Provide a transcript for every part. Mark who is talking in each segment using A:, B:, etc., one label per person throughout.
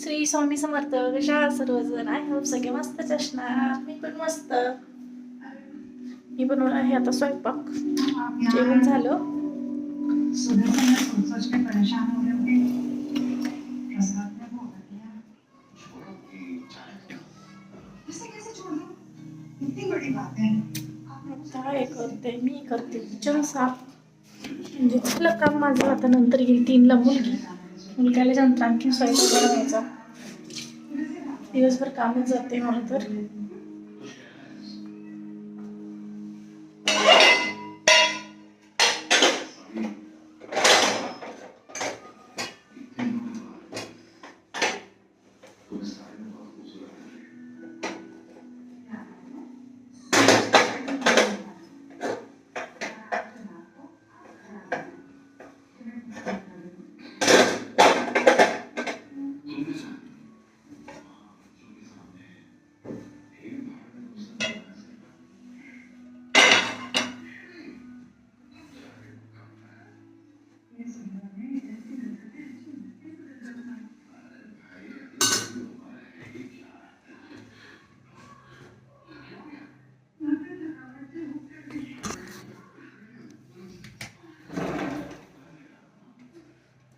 A: श्री स्वामी समर्थ कशा सर्वजण? I hope सगळे मस्तच असणार मी पण मस्त. मी बनवलं आहे आता स्वयंपाक. जेवण झालं. काय करते मी करते. किचन साफ म्हणजे झालं काम माझं. आता नंतर येईल तीनला मुलगी. मुलग्याला नंतर आणखी स्वयंपाक बनवायचा. दिवसभर कामच जाते मला तर.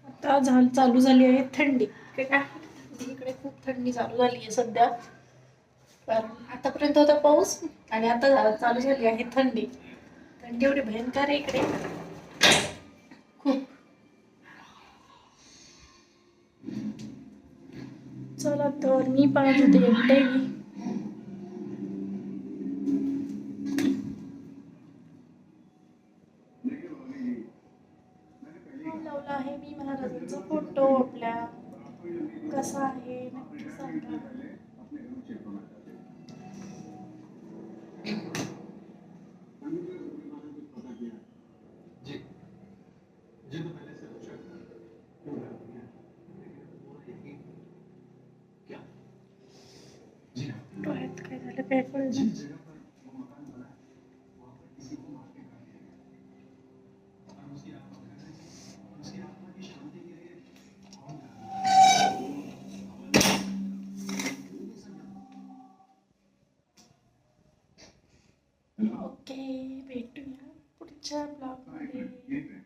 A: आता झाल चालू झाली आहे थंडी. इकडे काय? इकडे खूप थंडी चालू झाली आहे सध्या. कारण आतापर्यंत होता पाऊस आणि आता चालू झाली आहे थंडी. थंडी एवढी भयंकर आहे इकडे. चला तर मी पाहत होते एकटे लावला आहे मी महाराजांचा फोटो आपल्या. कसा आहे नक्की सांगा.
B: की
A: आहेत काय झालं? काय कळलं? ओके भेटूया पुढच्या ब्लॉगमध्ये.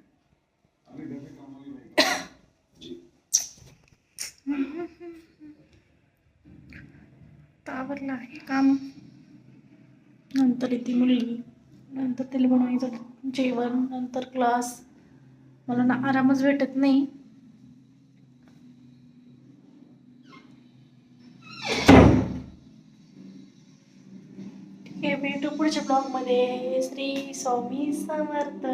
A: आवरलं आहे काम. नंतर येते मुलगी. नंतर तिला बनवायचं जेवण नंतर क्लास मला ना आरामच भेटत नाही. ठीक आहे भेटू पुढच्या ब्लॉगमध्ये श्री स्वामी समर्थ.